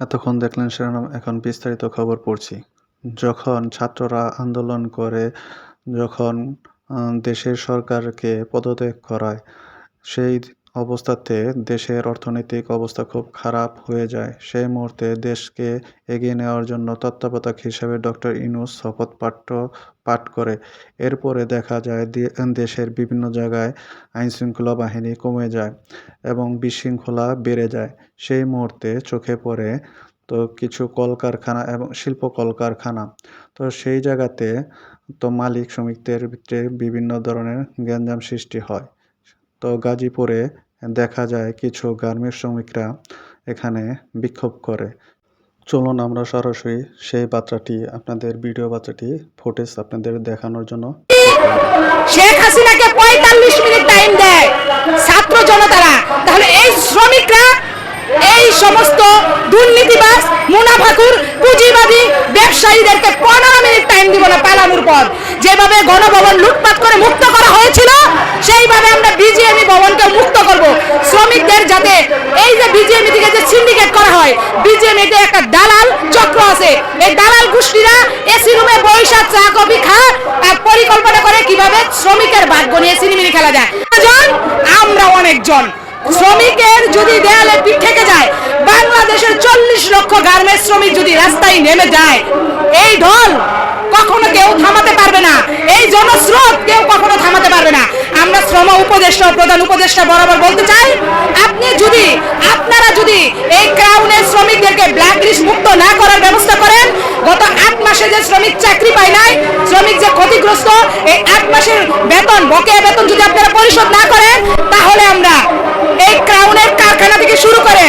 এতক্ষণ দেখলেন শিরোনাম, এখন বিস্তারিত খবর পড়ছি। যখন ছাত্ররা আন্দোলন করে, যখন দেশের সরকারকে পদত্যাগ করায়, সেই অবস্থাতে দেশের অর্থনৈতিক অবস্থা খুব খারাপ হয়ে যায়। সেই মুহূর্তে দেশকে এগিয়ে নেওয়ার জন্য তত্ত্বাবধায়ক হিসেবে ডক্টর ইনুস শপথ পাঠ্য পাঠ করে। এরপরে দেখা যায় দেশের বিভিন্ন জায়গায় আইনশৃঙ্খলা বাহিনী কমে যায় এবং বিশৃঙ্খলা বেড়ে যায়। সেই মুহূর্তে চোখে পড়ে তো কিছু কলকারখানা এবং শিল্প কলকারখানা। তো সেই জায়গাতে তো মালিক শ্রমিকদের ভিতরে বিভিন্ন ধরনের গ্যাঞ্জাম সৃষ্টি হয়। তো গাজীপুরে দেখা যায় কিছু গার্মেন্টস শ্রমিকরা এখানে বিক্ষোভ করে। চলুন আমরা সরাসরি সেই বাচ্চাটি, আপনাদের ভিডিও বাচ্চাটি ফুটেজ আপনাদের দেখানোর জন্য। শেখ হাসিনাকে পঁয়তাল্লিশ মিনিট টাইম দেয় ছাত্র জনতারা। তাহলে এই শ্রমিকরা, এই সমস্ত দুর্নীতিবাজ মুনাফাকুর পুঁজিবাদী ব্যবসায়ীদেরকে পনেরো মিনিট টাইম দিব না পালানোর পর। যেভাবে গণভবন লুটপাট করে মুক্ত করা হয়েছিল, সেইভাবে আমরা বিজিএমই ভবনকে মুক্ত করব। শ্রমিকদের যাতে এই যে বিজিএমই থেকে যে সিন্ডিকেট করা হয়, বিজিএমইতে একটা দালাল চক্র আছে। এই দালাল গোষ্ঠীরা এসি রুমে বৈশাখ চা, কফি খা পরিকল্পনা করে কীভাবে শ্রমিকের ভাগ্য নিয়ে সিনেমিনি খেলা যায়। আমরা অনেকজন। শ্রমিকের যদি দেয়ালে পিঠ থেকে যায়, বাংলাদেশের চল্লিশ লক্ষ গার্মেন্টস শ্রমিক যদি রাস্তায় নেমে যায়, এই ঢল কখনো কেউ থামাতে পারবে না। এই জনস্রোত কেউ কখনো থামাতে পারবে না। আমরা শ্রম উপদেষ্টা প্রধান উপদেষ্টা বরাবর বলতে চাই, আপনি যদি, আপনারা যদি এই ক্রাউনের শ্রমিকদেরকে ব্ল্যাক লিস্ট মুক্ত না করার ব্যবস্থা করেন, গত আট মাসে যে শ্রমিক চাকরি পায় নাই, শ্রমিক যে ক্ষতিগ্রস্ত, এই আট মাসের বেতন, বকেয়া বেতন যদি আপনারা পরিশোধ না করেন, তাহলে আমরা এই ক্রাউনের কারখানা থেকে শুরু করে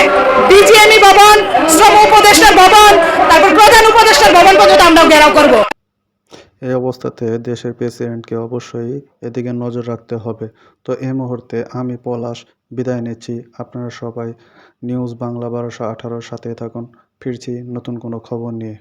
বিজিএমই ভবন, শ্রম উপদেষ্টার ভবন, তারপর প্রধান উপদেষ্টার ভবন পর্যন্ত আমরা ঘেরাও করব। এই অবস্থাতে দেশের প্রেসিডেন্টকে অবশ্যই এদিকে নজর রাখতে হবে। তো এই মুহূর্তে আমি পলাশ, বিদায় নিচ্ছি। আপনারা সবাই নিউজ বাংলা বারোশো আঠারোর সাথে থাকুন। ফিরছি নতুন কোনো খবর নিয়ে।